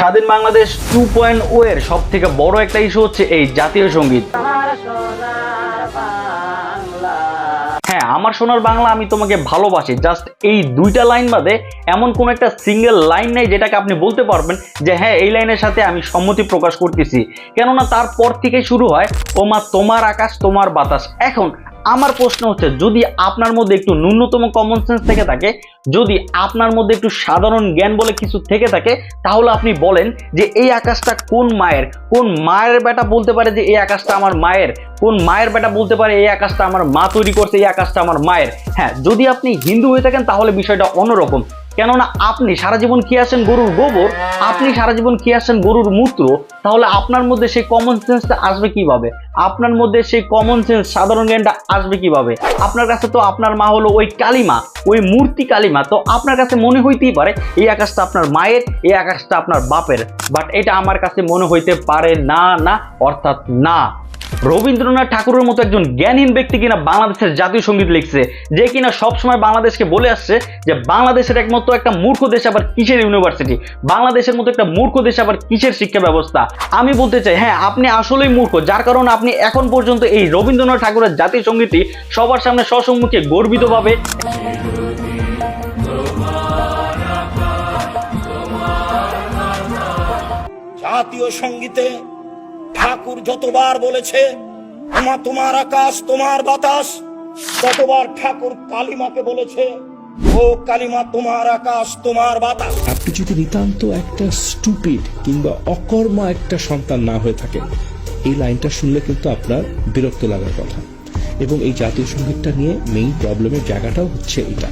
স্বাধীন Bangladesh two point ও এর সব থেকে বড় একটা ইস্যু হচ্ছে এই জাতীয় সংগীত। হ্যাঁ আমার সোনার বাংলা আমি তোমাকে ভালোবাসি। জাস্ট এই দুইটা লাইন বাদে এমন কোন একটা সিঙ্গেল লাইন নেই যেটাকে আপনি বলতে পারবেন যে হ্যাঁ এই লাইনের সাথে আমি সম্মতি প্রকাশ করতেছি। কেননা তারপর থেকে শুরু হয় ও মা তোমার আকাশ তোমার বাতাস। এখন আমার প্রশ্ন হচ্ছে, যদি আপনার মধ্যে একটু ন্যূনতম কমন সেন্স থেকে থাকে, যদি আপনার মধ্যে একটু সাধারণ জ্ঞান বলে কিছু থেকে থাকে, তাহলে আপনি বলেন যে এই আকাশটা কোন মায়ের? কোন মায়ের বেটা বলতে পারে যে এই আকাশটা আমার মায়ের? কোন মায়ের বেটা বলতে পারে এই আকাশটা আমার মা তৈরি করছে, এই আকাশটা আমার মায়ের? হ্যাঁ যদি আপনি হিন্দু হয়ে থাকেন, তাহলে বিষয়টা অন্যরকম। কেননা আপনি সারা জীবন খেয়ে আসেন গরুর গোবর, আপনি সারা জীবন খেয়ে আসেন গরুর মূত্র, তাহলে আপনার মধ্যে সেই কমন সেন্সটা আসবে কীভাবে? আপনার মধ্যে সেই কমন সেন্স সাধারণ জ্ঞানটা আসবে কীভাবে? আপনার কাছে তো আপনার মা হলো ওই কালিমা, ওই মূর্তি কালিমা, তো আপনার কাছে মনে হইতেই পারে এই আকাশটা আপনার মায়ের, এই আকাশটা আপনার বাপের বাট এটা আমার কাছে মনে হইতে পারে না না, অর্থাৎ না। রবীন্দ্রনাথ ঠাকুরের মতো একজন জ্ঞানহীন ব্যক্তি কিনা বাংলাদেশের জাতীয় সংগীত লিখছে, যে কিনা সবসময় বাংলাদেশকে বলে আসছে যে বাংলাদেশের একমাত্র একটা মূর্খ দেশ আবার কিসের ইউনিভার্সিটি বাংলাদেশের মতো একটা মূর্খ দেশ আবার কিসের শিক্ষা ব্যবস্থা? আমি বলতে চাই হ্যাঁ আপনি আসলেই মূর্খ, যার কারণে আপনি এখন পর্যন্ত এই রবীন্দ্রনাথ ঠাকুরের জাতীয় সঙ্গীতটি সবার সামনে সসম্মুখে গর্বিতভাবে জাতীয় সঙ্গীতে ঠাকুর যতবার বলেছে আমা তোমার আকাশ, তোমার বাতাস, ততবার ঠাকুর কালিমাকে বলেছে, ও কালিমা, তোমার আকাশ, তোমার বাতাস। আপনি যদি নিতান্ত একটা স্টুপিড কিংবা অকর্মা একটা সন্তান না হয়ে থাকেন, এই লাইনটা শুনলে কিন্তু আপনার বিরক্ত লাগার কথা। এবং এই জাতীয় সঙ্গীতটা নিয়ে মেইন প্রবলেমের জায়গাটাও হচ্ছে এটা।